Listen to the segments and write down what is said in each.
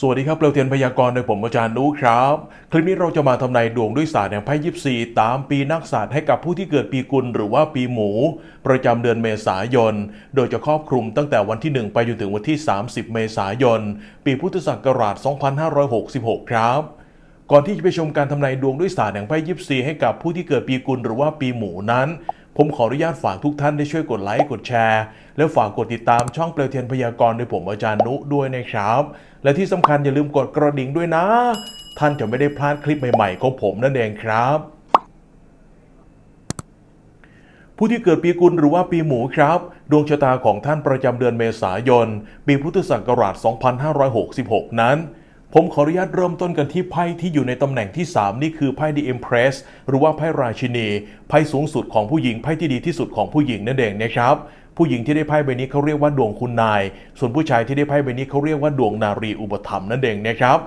สวัสดีครับเราเทียนพยากรณ์โดยผมอาจารย์นุครับ คลิปนี้เราจะมาทำนายดวงด้วยศาสตร์แห่งไพ่ยิปซีตามปีนักศาสตร์ให้กับผู้ที่เกิดปีกุลหรือว่าปีหมู ประจำเดือนเมษายน โดยจะครอบคลุมตั้งแต่วันที่ 1 ไปจนถึงวันที่ 30 เมษายน ปีพุทธศักราช 2566 ครับก่อนที่จะไปชมการทำนายดวงด้วยศาสตร์แห่งไพ่ยิปซีให้กับผู้ที่เกิดปีกุลหรือว่าปีหมูนั้น ผมขออนุญาตฝากทุกท่านได้ช่วยกดไลค์กดแชร์ และฝากกดติดตามช่องเปลวเทียนพยากรณ์โดยผมอาจารย์นุด้วยนะครับ และที่สำคัญอย่าลืมกดกระดิ่งด้วยนะ ท่านจะไม่ได้พลาดคลิปใหม่ๆของผมนั่นเองครับ ผู้ที่เกิดปีกุลหรือว่าปีหมูครับ ดวงชะตาของท่านประจำเดือนเมษายน ปีพุทธศักราช 2566 นั้น ผมขออนุญาตเริ่มต้นกันที่ไพ่ที่อยู่ในตำแหน่งที่ 3 นี่คือไพ่ The Empress หรือว่าไพ่ราชินี ไพ่สูงสุดของผู้หญิง ไพ่ที่ดีที่สุดของผู้หญิงนั่นเองนะครับ ผู้หญิงที่ได้ไพ่ใบนี้เขาเรียกว่าดวงคุณนาย ส่วนผู้ชายที่ได้ไพ่ใบนี้เขาเรียกว่าดวงนารีอุปถัมภ์นั่นเองนะครับ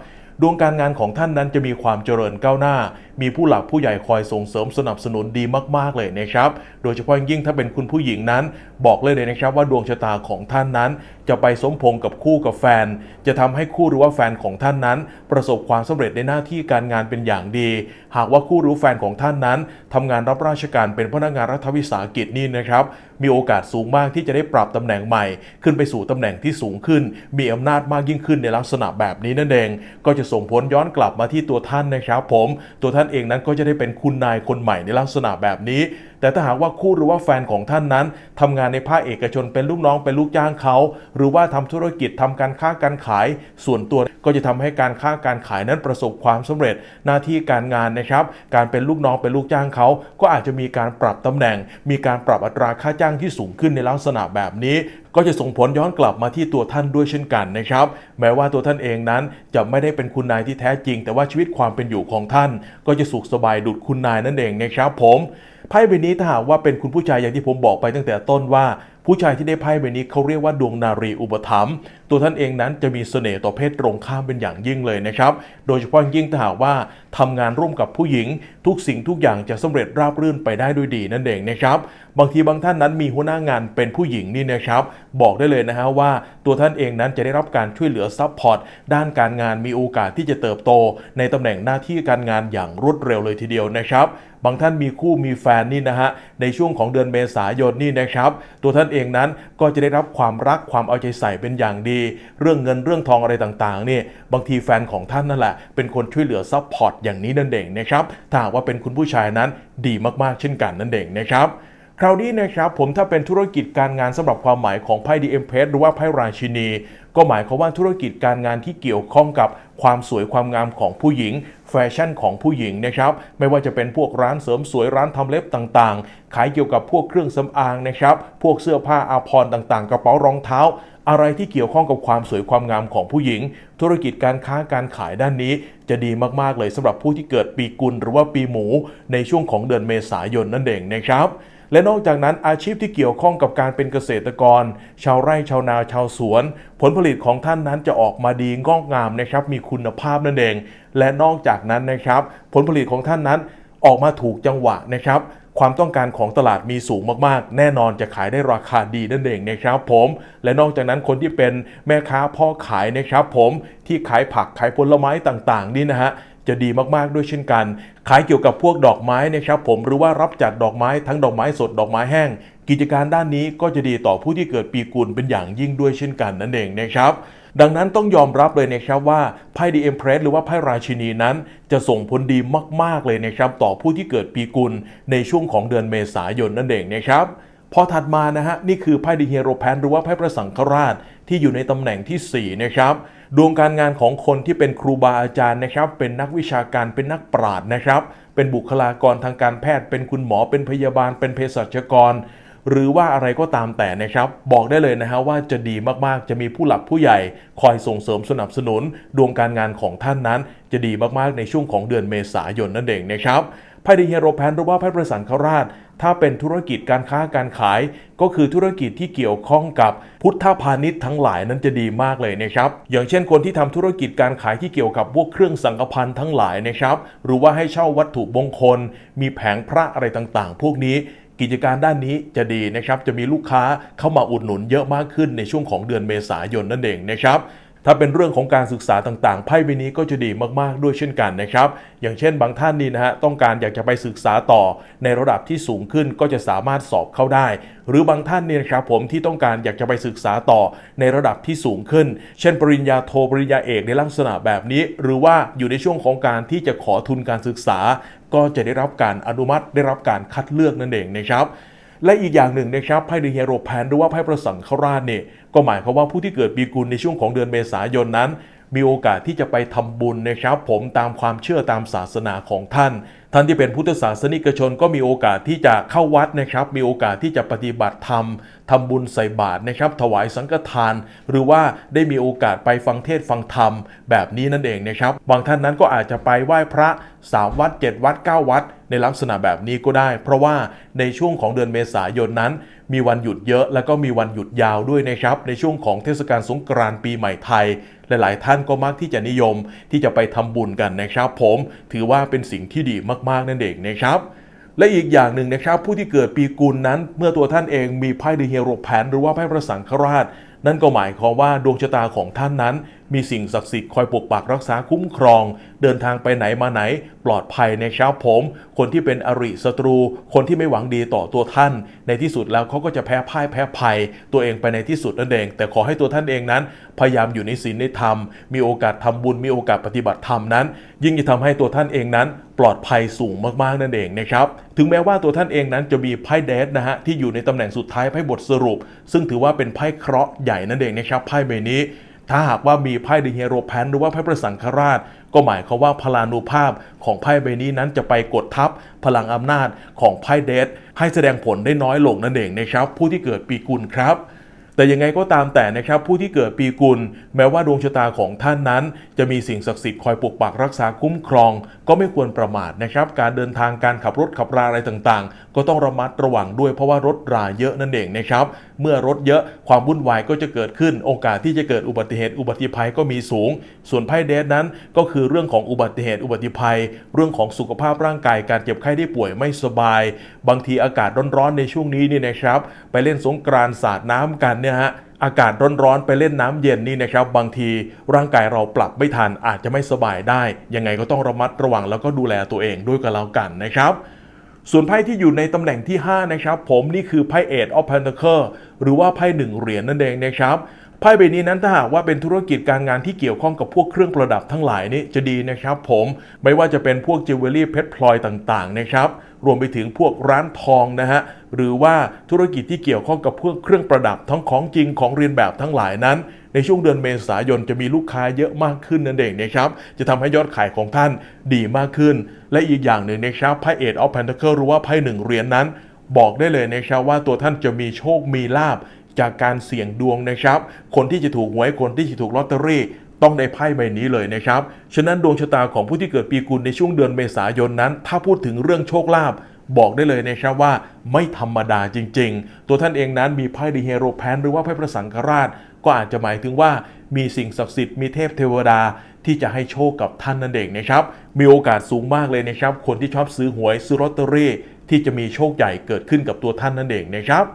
ดวงการงานของท่านนั้นจะมีความเจริญก้าวหน้า มีผู้หลักผู้ใหญ่คอยส่งเสริมสนับสนุนดีมาก ๆ เลยนะครับ โดยเฉพาะยิ่งถ้าเป็นคุณผู้หญิงนั้น บอกเลยเลยนะครับว่าดวงชะตาของท่านนั้น จะไปสมพงกับคู่กับแฟน จะทำให้คู่หรือว่าแฟนของท่านนั้น ประสบความสำเร็จในหน้าที่การงานเป็นอย่างดี หากว่าคู่หรือแฟนของท่านนั้นทำงานรับราชการเป็นพนักงานรัฐวิสาหกิจนี่นะครับ มีโอกาสสูงมากที่จะได้ปรับตำแหน่งใหม่ ขึ้นไปสู่ตำแหน่งที่สูงขึ้น มีอำนาจมากยิ่งขึ้นในลักษณะแบบนี้นั่นเอง ก็จะส่งผลย้อนกลับมาที่ตัวท่านนะครับ ผม ตัวท่านเองนั้นก็จะได้เป็นคุณนายคนใหม่ในลักษณะแบบนี้แต่ถ้าหากว่าคู่หรือว่าแฟนของท่านนั้นทำงานในภาคเอกชนเป็นลูกน้องเป็นลูกจ้างเขา หรือว่าทำธุรกิจทำการค้าการขาย ส่วนตัวก็จะทำให้การค้าการขายนั้นประสบความสำเร็จหน้าที่การงานนะครับ การเป็นลูกน้องเป็นลูกจ้างเขา ก็อาจจะมีการปรับตำแหน่ง มีการปรับอัตราค่าจ้างที่สูงขึ้นในลักษณะแบบนี้ ก็จะส่งผลย้อนกลับมาที่ตัวท่านด้วยเช่นกันนะครับ แม้ว่าตัวท่านเองนั้นจะไม่ได้เป็นคุณนายที่แท้จริง แต่ว่าชีวิตความเป็นอยู่ของท่าน ก็จะสุขสบายดุจคุณนายนั่นเองนะครับผม ไพ่ใบนี้ถ้าหากว่าเป็นคุณผู้ชายอย่างที่ผมบอกไปตั้งแต่ต้นว่า ผู้ชายที่ได้ไพ่ใบนี้เขาเรียกว่าดวงนารีอุปถัมภ์ตัวท่านเองนั้นจะมีเสน่ห์ต่อเพศตรงข้ามเป็นอย่างยิ่งเลยนะครับ โดยเฉพาะยิ่งถ้าหากว่าทำงานร่วมกับผู้หญิง ทุกสิ่งทุกอย่างจะสำเร็จราบรื่นไปได้ด้วยดีนั่นเองนะครับบางทีบางท่านนั้นมีหัวหน้างานเป็นผู้หญิงนี่นะครับ บอกได้เลยนะฮะว่าตัวท่านเองนั้นจะได้รับการช่วยเหลือซัพพอร์ตด้านการงานมีโอกาสที่จะเติบโต ในตำแหน่งหน้าที่การงานอย่างรวดเร็วเลยทีเดียวนะครับ บางท่านมีคู่มีแฟนนี่นะฮะในช่วงของเดือนเมษายนนี่นะครับ ตัวท่านเองนั้นก็จะได้รับความรักความเอาใจใส่เป็นอย่างดี เรื่องเงินเรื่องทองอะไรต่างๆนี่บางทีแฟนของท่านนั่นแหละเป็นคนช่วยเหลือซัพพอร์ตอย่างนี้นั่นเองนะครับถ้าว่าเป็นคุณผู้ชายนั้นดีมากๆเช่นกันนั่นเองนะครับคราวนี้นะครับผมถ้าเป็นธุรกิจการงานสำหรับความหมายของไพ่ดีเอ็มเพสหรือว่าไพ่ราชินี ก็หมายความว่าธุรกิจการงานที่เกี่ยวข้องกับความสวยความงามของผู้หญิง แฟชั่นของผู้หญิงนะครับ ไม่ว่าจะเป็นพวกร้านเสริมสวยร้านทำเล็บต่างๆ ขายเกี่ยวกับพวกเครื่องสำอางนะครับ พวกเสื้อผ้าอาภรณ์ต่างๆ กระเป๋ารองเท้า อะไรที่เกี่ยวข้องกับความสวยความงามของผู้หญิง ธุรกิจการค้าการขายด้านนี้ จะดีมากๆเลยสำหรับผู้ที่เกิดปีกุลหรือว่าปีหมู ในช่วงของเดือนเมษายนนั่นเองนะครับ และนอกจากนั้นอาชีพที่เกี่ยวข้องกับการเป็นเกษตรกร ชาวไร่ชาวนาชาวสวน ผลผลิตของท่านนั้นจะออกมาดีงอกงามนะครับมีคุณภาพนั่นเอง และนอกจากนั้นนะครับ ผลผลิตของท่านนั้นออกมาถูกจังหวะนะครับความต้องการของตลาดมีสูงมากๆ แน่นอนจะขายได้ราคาดีนั่นเองนะครับผม และนอกจากนั้นคนที่เป็นแม่ค้าพ่อขายนะครับผมที่ขายผักขายผลไม้ต่างๆนี่นะฮะ จะดีมากๆด้วยเช่นกัน ขายเกี่ยวกับพวกดอกไม้นะครับผมหรือว่ารับจัดดอกไม้ทั้งดอกไม้สดดอกไม้แห้ง กิจการด้านนี้ก็จะดีต่อผู้ที่เกิดปีกุลเป็นอย่างยิ่งด้วยเช่นกันนั่นเองนะครับดังนั้นต้องยอมรับเลยนะครับว่าไพ่ดีเอ็มเพรสหรือว่าไพ่ราชินีนั้น จะส่งผลดีมาก ๆเลยนะครับต่อผู้ที่เกิดปีกุลในช่วงของเดือนเมษายนนั่นเองนะครับ พอถัดมานะฮะ นี่คือไพ่ดีเฮโรแพนหรือว่าไพ่พระสังฆราชที่อยู่ในตำแหน่งทีสี่ 4 นะครับ ดวงการงานของคนที่เป็นครูบาอาจารย์นะครับ เป็นนักวิชาการเป็นนักปราชญ์นะครับ เป็นบุคลากรทางการแพทย์ เป็นคุณหมอเป็นพยาบาล เป็นเภสัชกร หรือว่าอะไรก็ตามแต่นะครับ บอกได้เลยนะฮะว่าจะดีมากๆ จะมีผู้หลักผู้ใหญ่ คอยส่งเสริมสนับสนุน ดวงการงานของท่านนั้น จะดีมากๆในช่วงของเดือนเมษายนนั่นเองนะครับ ไพ่ดีเฮโรแพนหรือว่าไพ่ประสันคราช ถ้าเป็นธุรกิจการค้าการขาย ก็คือธุรกิจที่เกี่ยวข้องกับพุทธพาณิชย์ทั้งหลายนั้นจะดีมากเลยนะครับอย่างเช่นคนที่ทำธุรกิจการขายที่เกี่ยวกับพวกเครื่องสังฆพันธ์ทั้งหลายนะครับหรือว่าให้เช่าวัตถุมงคล มีแผงพระอะไรต่างๆ พวกนี้กิจการด้านนี้จะดีนะครับ จะมีลูกค้าเข้ามาอุดหนุนเยอะมากขึ้นในช่วงของเดือนเมษายนนั่นเองนะครับ ถ้าเป็นเรื่องของการศึกษาต่างๆ ไพ่ใบนี้ก็จะดีมากๆด้วยเช่นกันนะครับ อย่างเช่นบางท่านนี่นะฮะต้องการอยากจะไปศึกษาต่อในระดับที่สูงขึ้นก็จะสามารถสอบเข้าได้ หรือบางท่านเนี่ยนะครับผมที่ต้องการอยากจะไปศึกษาต่อในระดับที่สูงขึ้น เช่น ปริญญาโทปริญญาเอกในลักษณะแบบนี้ หรือว่าอยู่ในช่วงของการที่จะขอทุนการศึกษา ก็จะได้รับการอนุมัติได้รับการคัดเลือกนั่นเองนะครับ และอีกอย่างหนึ่งนะครับไพ่เดอะฮีโรแพนหรือว่าไพ่ประสังคราชเนี่ยก็หมายความว่าผู้ที่เกิดปีกุลในช่วงของเดือนเมษายนนั้น มีโอกาสที่จะไปทำบุญนะครับผมตามความเชื่อตามศาสนาของท่าน ท่านที่เป็นพุทธศาสนิกชนก็มีโอกาสที่จะเข้าวัดนะครับ มีโอกาสที่จะปฏิบัติธรรมทำบุญใส่บาตรนะครับ ถวายสังฆทาน หรือว่าได้มีโอกาสไปฟังเทศน์ฟังธรรมแบบนี้นั่นเองนะครับ บางท่านนั้นก็อาจจะไปไหว้พระ 3 วัด 7 วัด 9 วัด ในลักษณะแบบนี้ก็ได้ เพราะว่าในช่วงของเดือนเมษายนนั้น มีวันหยุดเยอะ แล้วก็มีวันหยุดยาวด้วยนะครับ ในช่วงของเทศกาลสงกรานต์ปีใหม่ไทย หลาย ๆ ท่านก็มักที่จะนิยมที่จะไปทำบุญกันนะครับ ผมถือว่าเป็นสิ่งที่ดีมาก ๆ นั่นเองนะครับและอีกอย่างหนึ่งนะครับ ผู้ที่เกิดปีกุลนั้น เมื่อตัวท่านเองมีไพ่เดอะฮีโรแพนหรือว่าไพ่พระสังฆราช นั่นก็หมายความว่าดวงชะตาของท่านนั้น มีสิ่งศักดิ์สิทธิ์คอยปกปักรักษาคุ้มครอง เดินทางไปไหนมาไหน ปลอดภัยในะครับผม คนที่เป็นอริศัตรู คนที่ไม่หวังดีต่อตัวท่าน ในที่สุดแล้วเขาก็จะแพ้พ่ายแพ้ภัย ตัวเองไปในที่สุดนั่นเอง แต่ขอให้ตัวท่านเองนั้น พยายามอยู่ในศีลในธรรม มีโอกาสทำบุญมีโอกาสปฏิบัติธรรมนั้น ยิ่งจะทำให้ตัวท่านเองนั้น ปลอดภัยสูงมากๆนั่นเองนะครับถึงแม้ว่าตัวท่านเองนั้นจะมีไพ่เดสนะฮะที่อยู่ในตำแหน่งสุดท้ายไพ่บทสรุป ซึ่งถือว่าเป็นไพ่เคราะห์ใหญ่นั่นเองนะครับไพ่ใบนี้ ถ้าหากว่ามีไพ่เดอะฮีโรแพนหรือว่าไพ่ประสังคราช ก็หมายความว่าพลานุภาพของไพ่ใบนี้นั้นจะไปกดทับพลังอำนาจของไพ่เดสให้แสดงผลได้น้อยลงนั่นเองนะครับผู้ที่เกิดปีกุลครับ แต่ยังไงก็ตามแต่นะครับผู้ที่เกิดปีกุล แม้ว่าดวงชะตาของท่านนั้น จะมีสิ่งศักดิ์สิทธิ์คอยปกปักรักษาคุ้มครอง ก็ไม่ควรประมาทนะครับการเดินทางการขับรถขับราอะไรต่างๆ ก็ต้องระมัดระวังด้วยเพราะว่ารถราเยอะนั่นเองนะครับเมื่อรถเยอะความวุ่นวายก็จะเกิดขึ้น โอกาสที่จะเกิดอุบัติเหตุอุบัติภัยก็มีสูง ส่วนไพ่เดสนั้นก็คือเรื่องของอุบัติเหตุอุบัติภัย เรื่องของสุขภาพร่างกายการเจ็บไข้ได้ป่วยไม่สบาย บางทีอากาศร้อนๆในช่วงนี้นี่นะครับ ไปเล่นสงกรานต์สาดน้ำกันเนี่ยฮะอากาศร้อนๆไปเล่นน้ำเย็นนี่นะครับบางทีร่างกายเราปรับไม่ทันอาจจะไม่สบายได้ ยังไงก็ต้องระมัดระวังแล้วก็ดูแลตัวเองด้วยกันแล้วกันนะครับ ส่วนไพ่ที่อยู่ในตำแหน่งที่ 5 นะครับ ผมนี่คือไพ่เอ็ดออฟเพนเคอร์หรือว่าไพ่หนึ่งเหรียญนั่นเองนะครับ ไพ่ใบนี้นั้นถ้าหากว่าเป็นธุรกิจการงานที่เกี่ยวข้องกับพวกเครื่องประดับทั้งหลายนี่จะดีนะครับผมไม่ว่าจะเป็นพวกจิวเวลรี่เพชรพลอยต่างๆนะครับรวมไปถึงพวกร้านทองนะฮะหรือว่าธุรกิจที่เกี่ยวข้องกับพวกเครื่องประดับทั้งของจริงของเรียนแบบทั้งหลายนั้น ในช่วงเดือนเมษายนจะมีลูกค้าเยอะมากขึ้นนั่นเองนะครับจะทำให้ยอดขายของท่านดีมากขึ้น และอีกอย่างหนึ่งนะครับไพ่เอ็ดออฟ e n นเ c l e หรือว่าไพ่หนึ่งเหรียญนั้นบอกได้เลยนะครับว่าตัวท่านจะมีโชคมีลาบ จากการเสี่ยงดวงนะครับ คนที่จะถูกหวยคนที่จะถูกลอตเตอรี่ต้องได้ไพ่ใบนี้เลยนะครับ ฉะนั้นดวงชะตาของผู้ที่เกิดปีกุลในช่วงเดือนเมษายนนั้น ถ้าพูดถึงเรื่องโชคลาภบอกได้เลยนะครับว่าไม่ธรรมดาจริง ๆ ตัวท่านเองนั้นมีไพ่ดีเฮโรแพนหรือว่าไพ่พระสังฆราช ก็อาจจะหมายถึงว่ามีสิ่งศักดิ์สิทธิ์มีเทพเทวดาที่จะให้โชคกับท่านนั่นเองนะครับ มีโอกาสสูงมากเลยนะครับ คนที่ชอบซื้อหวยซื้อลอตเตอรี่ที่จะมีโชคใหญ่เกิดขึ้นกับตัวท่านนั่นเองนะครับ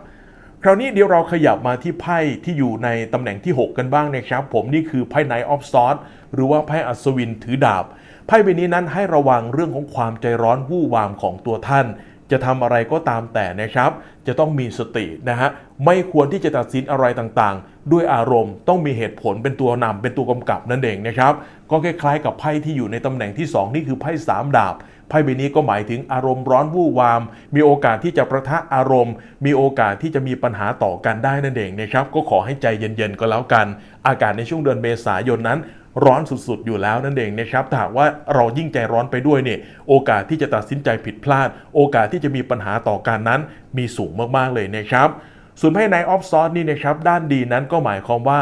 คราวนี้เดี๋ยวเราขยับมาที่ไพ่ที่อยู่ในตำแหน่งที่ 6 กันบ้างนะครับ ผมนี่คือไพ่ไนท์ออฟซอ d หรือว่าไพ่อัศวินถือดาบ ไพ่ใบนี้นั้นให้ระวังเรื่องของความใจร้อนวู่วามของตัวท่าน จะทำอะไรก็ตามแต่นะครับ จะต้องมีสตินะฮะไม่ควรที่จะตัดสินอะไรต่างๆ ด้วยอารมณ์ต้องมีเหตุผลเป็นตัวนำเป็นตัวกำกับนั่นเองนะครับ ก็คล้ายๆกับไพ่ที่อยู่ในตำแหน่งที่ 2 นี่คือไพ่สามดาบ ไพ่ใบนี้ก็หมายถึงอารมณ์ร้อนวู่วาม มีโอกาสที่จะประทะอารมณ์ มีโอกาสที่จะมีปัญหาต่อกันได้นั่นเองนะครับ ก็ขอให้ใจเย็นๆก็แล้วกัน อากาศในช่วงเดือนเมษายนนั้นร้อนสุดๆ อยู่แล้วนั่นเองนะครับถ้าว่าเรายิ่งใจร้อนไปด้วยเนี่ยโอกาสที่จะตัดสินใจผิดพลาด โอกาสที่จะมีปัญหาต่อการนั้น มีสูงมากๆเลยนะครับ ส่วนไพ่ในออฟซอ d นี่นะครับด้านดีนั้นก็หมายความว่า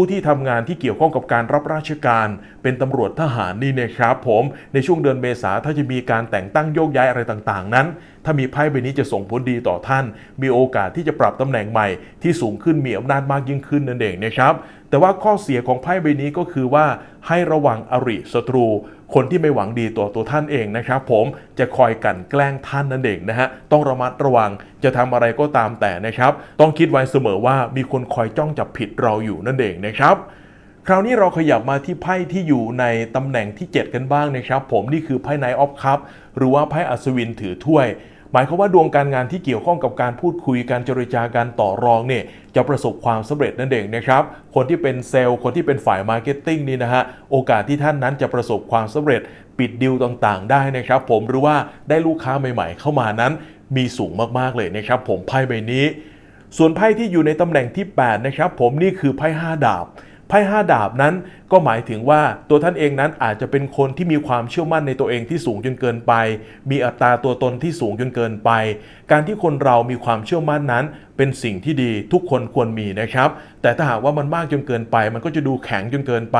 ผู้ที่ทำงานที่เกี่ยวข้องกับการรับราชการ เป็นตำรวจทหารนี่นะครับผมในช่วงเดือนเมษาถ้าจะมีการแต่งตั้งโยกย้ายอะไรต่างๆ นั้น ถ้ามีไพ่ใบนี้จะส่งผลดีต่อท่าน มีโอกาสที่จะปรับตำแหน่งใหม่ที่สูงขึ้นมีอำนาจมากยิ่งขึ้นนั่นเองนะครับแต่ว่าข้อเสียของไพ่ใบนี้ก็คือว่าให้ระวังอริศัตรู คนที่ไม่หวังดีตัวตัวท่านเองนะครับผมจะคอยกันแกล้งท่านนั่นเองนะฮะต้องระมัดระวังจะทำอะไรก็ตามแต่นะครับ ต้องคิดไว้เสมอว่ามีคนคอยจ้องจับผิดเราอยู่นั่นเองนะครับคราวนี้เราขยับมาที่ไพ่ที่อยู่ในตำแหน่งที่ 7 กันบ้างนะครับ ผมนี่คือไพ่ไนออฟคัพหรือว่าไพ่อัศวินถือถ้วย หมายความว่าดวงการงานที่เกี่ยวข้องกับการพูดคุยการเจรจาการต่อรองเนี่ยจะประสบความสำเร็จนั่นเองนะครับ คนที่เป็นเซลล์ คนที่เป็นฝ่ายมาร์เก็ตติ้งนี่นะฮะ โอกาสที่ท่านนั้นจะประสบความสำเร็จปิดดิวต่างๆ ได้นะครับผมหรือว่าได้ลูกค้าใหม่ๆ เข้ามานั้นมีสูงมากๆเลยนะครับ ผมไพ่ใบนี้ ส่วนไพ่ที่อยู่ในตำแหน่งที่ 8 นะครับ ผมนี่คือไพ่5ดาบไพ่5ดาบนั้นก็หมายถึงว่าตัวท่านเองนั้นอาจจะเป็นคนที่มีความเชื่อมั่นในตัวเองที่สูงจนเกินไป มีอัตราตัวตนที่สูงจนเกินไป การที่คนเรามีความเชื่อมั่นนั้น เป็นสิ่งที่ดีทุกคนควรมีนะครับ แต่ถ้าหากว่ามันมากจนเกินไป มันก็จะดูแข็งจนเกินไป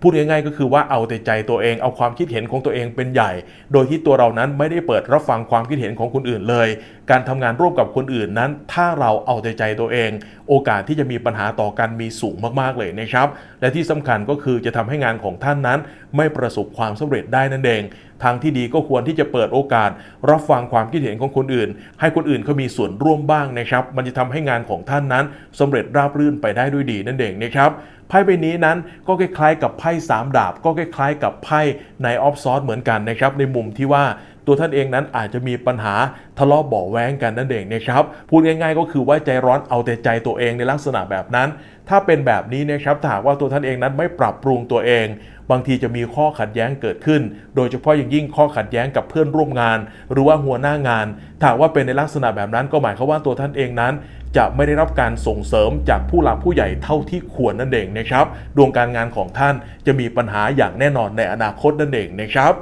พูดง่ายๆก็คือว่าเอาแต่ใจตัวเอง เอาความคิดเห็นของตัวเองเป็นใหญ่ โดยที่ตัวเรานั้นไม่ได้เปิดรับฟังความคิดเห็นของคนอื่นเลย การทำงานร่วมกับคนอื่นนั้น ถ้าเราเอาแต่ใจตัวเอง โอกาสที่จะมีปัญหาต่อกันมีสูงมากๆเลยนะครับ และที่สำคัญก็คือจะทำให้งานของท่านนั้น ไม่ประสบความสำเร็จได้นั่นเอง ทางที่ดีก็ควรที่จะเปิดโอกาส รับฟังความคิดเห็นของคนอื่น ให้คนอื่นเขามีส่วนร่วมบ้างนะครับ มันจะทำให้งานของท่านนั้นสำเร็จราบรื่นไปได้ด้วยดีนั่นเองนะครับไพ่ใบนี้นั้นก็คล้ายๆกับไพ่สามดาบ ก็คล้ายๆกับไพ่ในออฟซอสเหมือนกันนะครับในมุมที่ว่า ตัวท่านเองนั้นอาจจะมีปัญหาทะเลาะเบาะแว้งกันนั่นเองนะครับพูดง่ายๆ ก็คือว่าใจร้อนเอาแต่ใจตัวเองในลักษณะแบบนั้น ถ้าเป็นแบบนี้นะครับถ้าหากว่าตัวท่านเองนั้นไม่ปรับปรุงตัวเอง บางทีจะมีข้อขัดแย้งเกิดขึ้น โดยเฉพาะอย่างยิ่งข้อขัดแย้งกับเพื่อนร่วมงาน หรือว่าหัวหน้างานถ้าว่าเป็นในลักษณะแบบนั้นก็หมายความว่าตัวท่านเองนั้นจะไม่ได้รับการส่งเสริมจากผู้หลักผู้ใหญ่เท่าที่ควรนั่นเองนะครับ ดวงการงานของท่านจะมีปัญหาอย่างแน่นอนในอนาคตนั่นเองนะครับ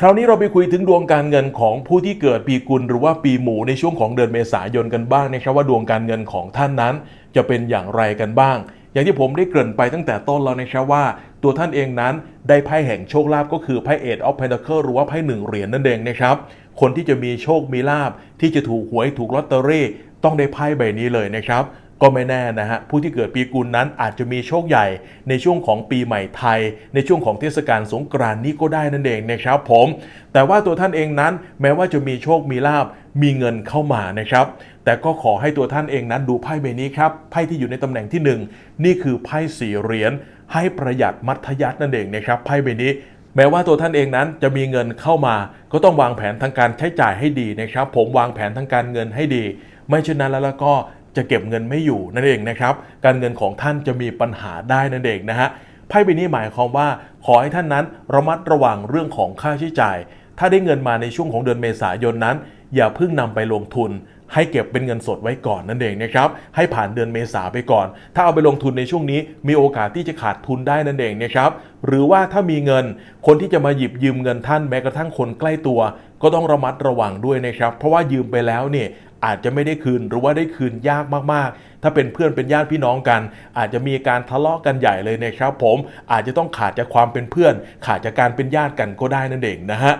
คราวนี้เราไปคุยถึงดวงการเงินของผู้ที่เกิดปีกุลหรือว่าปีหมูในช่วงของเดือนเมษายนกันบ้างนะครับว่าดวงการเงินของท่านนั้น จะเป็นอย่างไรกันบ้าง อย่างที่ผมได้เกริ่นไปตั้งแต่ต้นแล้วนะครับว่า ตัวท่านเองนั้นได้ไพ่แห่งโชคลาภก็คือไพ่เอ็ดออฟเพนเคิลหรือว่าไพ่หนึ่งเหรียญนั่นเองนะครับคนที่จะมีโชคมีลาภที่จะถูกหวยถูกลอตเตอรี่ต้องได้ไพ่ใบนี้เลยนะครับ ก็ไม่แน่นะฮะผู้ที่เกิดปีกุลนั้นอาจจะมีโชคใหญ่ในช่วงของปีใหม่ไทย ในช่วงของเทศกาลสงกรานต์นี้ก็ได้นั่นเองนะครับผม แต่ว่าตัวท่านเองนั้นแม้ว่าจะมีโชคมีลาบมีเงินเข้ามานะครับ แต่ก็ขอให้ตัวท่านเองนั้นดูไพ่ใบนี้ครับไพ่ที่อยู่ในตำแหน่งที่หนึ่งนี่คือไพ่สี่เหรียญให้ประหยัดมัธยัตินั่นเองนะครับไพ่ใบนี้แม้ว่าตัวท่านเองนั้นจะมีเงินเข้ามา ก็ต้องวางแผนทางการใช้จ่ายให้ดีนะครับ ผมวางแผนทางการเงินให้ดี ไม่เช่นนั้นแล้วก็ จะเก็บเงินไม่อยู่นั่นเองนะครับ การเงินของท่านจะมีปัญหาได้นั่นเองนะฮะไพ่ใบนี้หมายความว่า ขอให้ท่านนั้นระมัดระวังเรื่องของค่าใช้จ่าย ถ้าได้เงินมาในช่วงของเดือนเมษายนนั้น อย่าเพิ่งนำไปลงทุน ให้เก็บเป็นเงินสดไว้ก่อนนั่นเองนะครับให้ผ่านเดือนเมษาไปก่อน ถ้าเอาไปลงทุนในช่วงนี้ มีโอกาสที่จะขาดทุนได้นั่นเองนะครับหรือว่าถ้ามีเงินคนที่จะมาหยิบยืมเงินท่านแม้กระทั่งคนใกล้ตัว ก็ต้องระมัดระวังด้วยนะครับ เพราะว่ายืมไปแล้วเนี่ย อาจจะไม่ได้คืนหรือว่าได้คืนยากมากๆ ถ้าเป็นเพื่อนเป็นญาติพี่น้องกัน อาจจะมีการทะเลาะกันใหญ่เลยนะครับ ผมอาจจะต้องขาดจากความเป็นเพื่อน ขาดจากการเป็นญาติกันก็ได้นั่นเองนะฮะ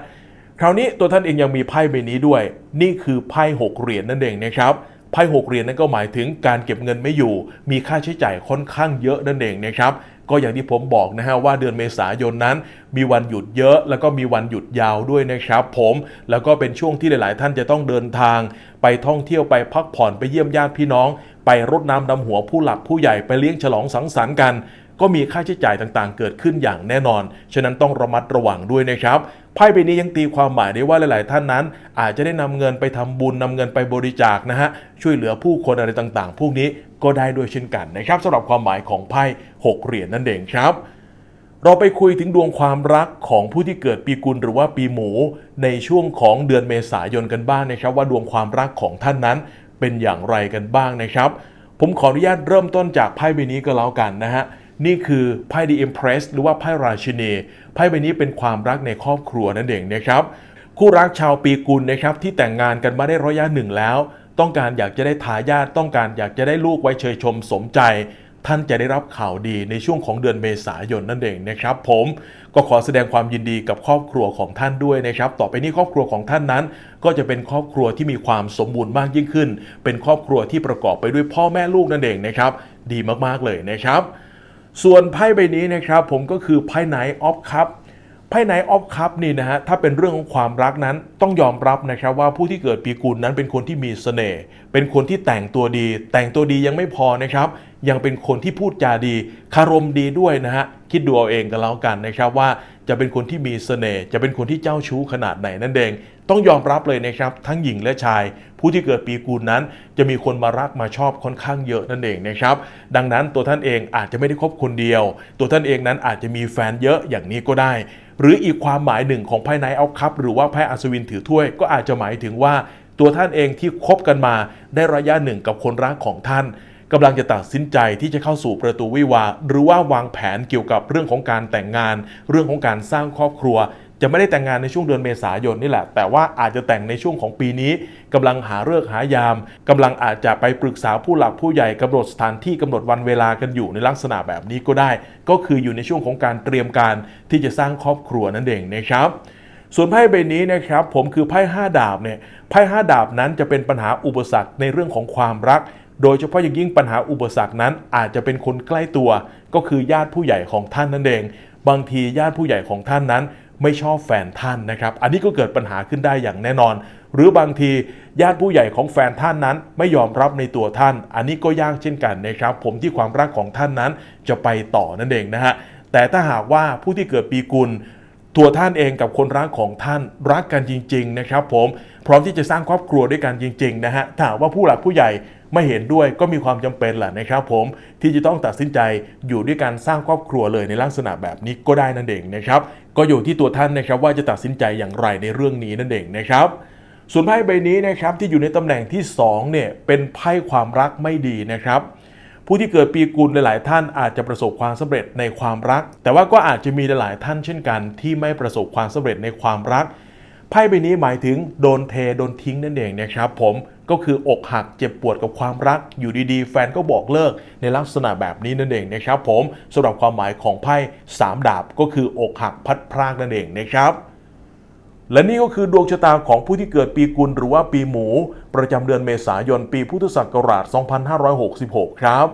คราวนี้ตัวท่านเองยังมีไพ่ใบนี้ด้วย นี่คือไพ่หกเหรียญนั่นเองนะครับไพ่หกเหรียญนั่นก็หมายถึงการเก็บเงินไม่อยู่ มีค่าใช้จ่ายค่อนข้างเยอะนั่นเองนะครับ ก็อย่างที่ผมบอกนะฮะว่าเดือนเมษายนนั้น มีวันหยุดเยอะ แล้วก็มีวันหยุดยาวด้วยนะครับผมแล้วก็เป็นช่วงที่หลาย ๆ ท่านจะต้องเดินทาง ไปท่องเที่ยวไปพักผ่อนไปเยี่ยมญาติพี่น้อง ไปรดน้ำดำหัวผู้หลักผู้ใหญ่ไปเลี้ยงฉลองสังสรรค์กัน ก็มีค่าใช้จ่ายต่างๆ เกิดขึ้นอย่างแน่นอน ฉะนั้นต้องระมัดระวังด้วยนะครับ ไพ่ใบนี้ยังตีความหมายได้ว่าหลาย ๆ ท่านนั้น อาจจะได้นำเงินไปทำบุญนำเงินไปบริจาคนะฮะ ช่วยเหลือผู้คนอะไรต่างๆ พวกนี้ก็ได้ด้วยเช่นกันนะครับสำหรับความหมายของไพ่หกเหรียญนั่นเองครับเราไปคุยถึงดวงความรักของผู้ที่เกิดปีกุลหรือว่าปีหมู ในช่วงของเดือนเมษายนกันบ้างนะครับ ว่าดวงความรักของท่านนั้นเป็นอย่างไรกันบ้างนะครับ ผมขออนุญาตเริ่มต้นจากไพ่ใบนี้ก็แล้วกันนะฮะ นี่คือไพ่ The Empress หรือว่าไพ่ราชินีไพ่ใบนี้เป็นความรักในครอบครัวนั่นเองนะครับ คู่รักชาวปีกุลนะครับที่แต่งงานกันมาได้ระยะหนึ่งแล้ว ต้องการอยากจะได้ทายาทต้องการอยากจะได้ลูกไว้เชยชมสมใจ ท่านจะได้รับข่าวดีในช่วงของเดือนเมษายนนั่นเองนะครับ ผมก็ขอแสดงความยินดีกับครอบครัวของท่านด้วยนะครับ ต่อไปนี้ครอบครัวของท่านนั้น ก็จะเป็นครอบครัวที่มีความสมบูรณ์มากยิ่งขึ้น เป็นครอบครัวที่ประกอบไปด้วยพ่อแม่ลูกนั่นเองนะครับ ดีมากๆเลยนะครับ ส่วนไพ่ใบนี้นะครับผมก็คือไพ่ไนออฟคัพไพ่ไนออฟคัพนี่นะฮะถ้าเป็นเรื่องของความรักนั้นต้องยอมรับนะครับว่าผู้ที่เกิดปีกุลนั้นเป็นคนที่มีเสน่ห์เป็นคนที่แต่งตัวดี แต่งตัวดียังไม่พอนะครับ ยังเป็นคนที่พูดจาดี คารมดีด้วยนะฮะคิดดูเอาเองกันแล้วกันนะครับว่าจะเป็นคนที่มีเสน่ห์จะเป็นคนที่เจ้าชู้ขนาดไหนนั่นเอง ต้องยอมรับเลยนะครับ ทั้งหญิงและชาย ผู้ที่เกิดปีกูลนั้น จะมีคนมารักมาชอบค่อนข้างเยอะนั่นเองนะครับ ดังนั้นตัวท่านเองอาจจะไม่ได้คบคนเดียว ตัวท่านเองนั้นอาจจะมีแฟนเยอะอย่างนี้ก็ได้ หรืออีกความหมายหนึ่งของไพ่ไนท์เอาคัพหรือว่าไพ่อัศวินถือถ้วยก็อาจจะหมายถึงว่าตัวท่านเองที่คบกันมาได้ระยะหนึ่งกับคนรักของท่านกำลังจะตัดสินใจที่จะเข้าสู่ประตูวิวาห์หรือว่าวางแผนเกี่ยวกับเรื่องของการแต่งงาน เรื่องของการสร้างครอบครัว จะไม่ได้แต่งงานในช่วงเดือนเมษายนนี่แหละ แต่ว่าอาจจะแต่งในช่วงของปีนี้กำลังหาเลิกหายามกำลังอาจจะไปปรึกษาผู้หลักผู้ใหญ่กำหนดสถานที่กำหนดวันเวลากันอยู่ในลักษณะแบบนี้ก็ได้ ก็คืออยู่ในช่วงของการเตรียมการที่จะสร้างครอบครัวนั่นเองนะครับส่วนไพ่ใบนี้นะครับผมคือไพ่5ดาบเนี่ยไพ่5ดาบนั้นจะเป็นปัญหาอุปสรรคในเรื่องของความรัก โดยเฉพาะอย่างยิ่งปัญหาอุปสรรคนั้นอาจจะเป็นคนใกล้ตัว ก็คือญาติผู้ใหญ่ของท่านนั่นเอง บางทีญาติผู้ใหญ่ของท่านนั้น ไม่ชอบแฟนท่านนะครับ อันนี้ก็เกิดปัญหาขึ้นได้อย่างแน่นอน หรือบางทีญาติผู้ใหญ่ของแฟนท่านนั้น ไม่ยอมรับในตัวท่าน อันนี้ก็ยากเช่นกันนะครับ ผมที่ความรักของท่านนั้นจะไปต่อนั่นเองนะฮะ แต่ถ้าหากว่าผู้ที่เกิดปีกุลตัวท่านเองกับคนรักของท่านรักกันจริง ๆ นะครับ ผมพร้อมที่จะสร้างครอบครัวด้วยกันจริง ๆ นะฮะถ้าว่าผู้หลักผู้ใหญ่ไม่เห็นด้วยก็มีความจำเป็นแหละนะครับ ผมที่จะต้องตัดสินใจอยู่ด้วยการสร้างครอบครัวเลยในลักษณะแบบนี้ก็ได้นั่นเองนะครับ ก็อยู่ที่ตัวท่านนะครับว่าจะตัดสินใจอย่างไรในเรื่องนี้นั่นเองนะครับส่วนไพ่ใบนี้นะครับที่อยู่ในตำแหน่งที่2เนี่ยเป็นไพ่ความรักไม่ดีนะครับ ผู้ที่เกิดปีกุลหลาย ๆ ท่านอาจจะประสบความสำเร็จในความรัก แต่ว่าก็อาจจะมีหลาย ๆ ท่านเช่นกัน ที่ไม่ประสบความสำเร็จในความรักไพ่ใบนี้หมายถึงโดนเทโดนทิ้งนั่นเองนะครับ ผม ก็คืออกหักเจ็บปวดกับความรักอยู่ดีๆ แฟนก็บอกเลิกในลักษณะแบบนี้นั่นเองนะครับผมสำหรับความหมายของไพ่สามดาบก็คืออกหักพัดพรากนั่นเองนะครับและนี่ก็คือดวงชะตาของผู้ที่เกิดปีกุลหรือว่าปีหมู ประจำเดือนเมษายนปีพุทธศักราช 2566 ครับ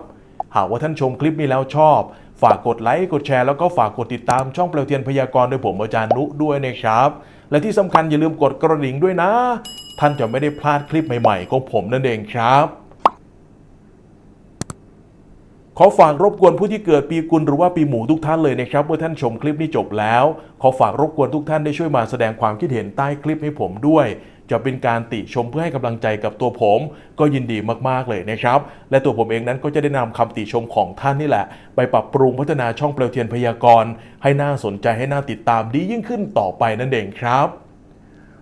หากว่าท่านชมคลิปนี้แล้วชอบ ฝากกดไลค์กดแชร์แล้วก็ฝากกดติดตามช่องเปลวเทียนพยากรณ์โดยผมอาจารย์นุด้วยนะครับ และที่สำคัญอย่าลืมกดกระดิ่งด้วยนะ ท่านจะไม่ได้พลาดคลิปใหม่ๆของผมนั่นเองครับขอฝากรบกวนผู้ที่เกิดปีกุลหรือว่าปีหมูทุกท่านเลยนะครับเมื่อท่านชมคลิปนี้จบแล้ว ขอฝากรบกวนทุกท่านได้ช่วยมาแสดงความคิดเห็นใต้คลิปให้ผมด้วย จะเป็นการติชมเพื่อให้กำลังใจกับตัวผม ก็ยินดีมากๆเลยนะครับ และตัวผมเองนั้นก็จะได้นำคำติชมของท่านนี่แหละ ไปปรับปรุงพัฒนาช่องเปลวเทียนพยากรณ์ให้น่าสนใจให้น่าติดตามดียิ่งขึ้นต่อไปนั่นเองครับ